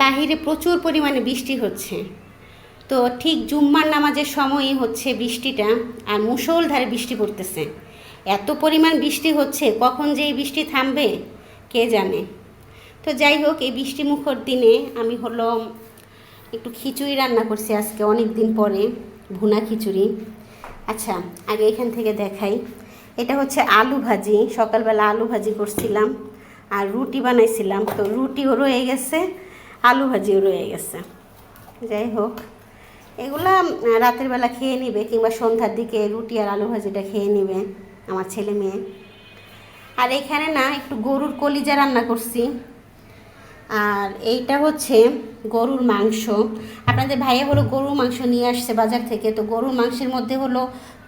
বাহিরে প্রচুর পরিমাণে বৃষ্টি হচ্ছে। তো ঠিক জুম্মার নামাজের সময়ই হচ্ছে বৃষ্টিটা, আর মুষলধারে বৃষ্টি পড়তেছে। এত পরিমাণ বৃষ্টি হচ্ছে, কখন যে এই বৃষ্টি থামবে, কে জানে? তো যাই হোক, এই বৃষ্টি মুখর দিনে আমি হলো একটু খিচুড়ি রান্না করছি আজকে অনেক দিন পরে, ভুনা খিচুড়ি। আচ্ছা আগে এখান থেকে দেখাই। এটা হচ্ছে আলু ভাজি, সকালবেলা আলু ভাজি করছিলাম, আর রুটি বানাইছিলাম। তো রুটিও রয়ে গেছে আলু ভাজিও রয়ে গেছে। যাই হোক, এগুলা রাতের বেলা খেয়ে নিবে কিংবা সন্ধ্যার দিকে রুটি আর আলু ভাজিটা খেয়ে নিবে আমার ছেলে মেয়ে। আর এখানে না, একটু গরুর কলিজা রান্না করছি। আর এইটা হচ্ছে গরুর মাংস। আপনাদের ভাইয়া হলো গরুর মাংস নিয়ে আসছে বাজার থেকে, তো গরুর মাংসের মধ্যে হলো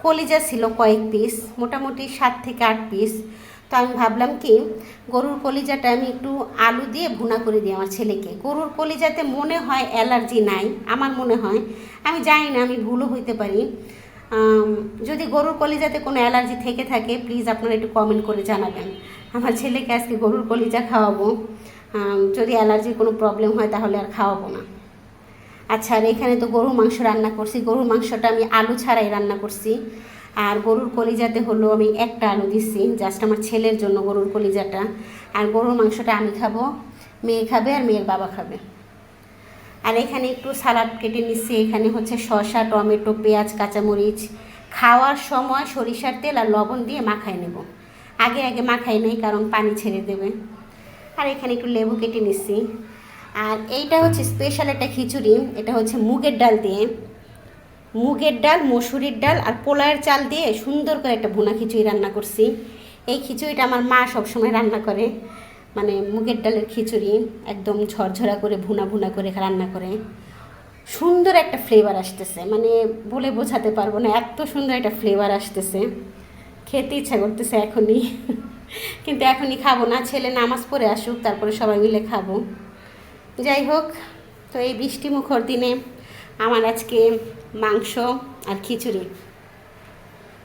কলিজা ছিল কয়েক পিস মোটামুটি সাত থেকে আট পিস তো আমি ভাবলাম কি, গরুর কলিজাটা আমি একটু আলু দিয়ে ভুনা করে দিই আমার ছেলেকে। গরুর কলিজাতে মনে হয় অ্যালার্জি নাই, আমার মনে হয়। আমি জানি না, আমি ভুলও হইতে পারি। যদি গরুর কলিজাতে কোনো অ্যালার্জি থেকে থাকে, প্লিজ আপনারা একটু কমেন্ট করে জানাবেন। আমার ছেলেকে আজকে গরুর কলিজা খাওয়াবো। যদি অ্যালার্জির কোনো প্রবলেম হয় তাহলে আর খাওয়াবো না। আচ্ছা আর এখানে তো গরুর মাংস রান্না করছি। গরুর মাংসটা আমি আলু ছাড়াই রান্না করছি। আর গরুর কলিজাতে হলো আমি একটা আলু দিচ্ছি জাস্ট আমার ছেলের জন্য গরুর কলিজাটা। আর গরুর মাংসটা আমি খাব, মেয়ে খাবে আর মেয়ের বাবা খাবে। আর এখানে একটু সালাড কেটে নিচ্ছি, এখানে হচ্ছে শসা, টমেটো, পেঁয়াজ, কাঁচামরিচ। খাওয়ার সময় সরিষার তেল আর লবণ দিয়ে মাখায় নেব। আগে আগে মাখাই নেই, কারণ পানি ছেড়ে দেবে। আর এখানে একটু লেবু কেটে নিচ্ছি। আর এইটা হচ্ছে স্পেশাল একটা খিচুড়ি, এটা হচ্ছে মুগের ডাল দিয়ে। মুগের ডাল, মসুরির ডাল আর পোলায়ের চাল দিয়ে সুন্দর করে একটা ভুনা খিচুড়ি রান্না করছি। এই খিচুড়িটা আমার মা সবসময় রান্না করে। মানে মুগের ডালের খিচুড়ি একদম ঝরঝরা করে ভুনা ভুনা করে রান্না করে। সুন্দর একটা ফ্লেভার আসতেছে। মানে বলে বোঝাতে পারব না, এত সুন্দর একটা ফ্লেভার আসতেছে। খেতে ইচ্ছা করতেছে এখনই। কিন্তু এখনই খাব না, ছেলে নামাজ পড়ে আসুক, তারপরে সবাই মিলে খাব। যাই হোক, তো এই বৃষ্টি মুখর দিনে আমার আজকে মাংস আর খিচুড়ি।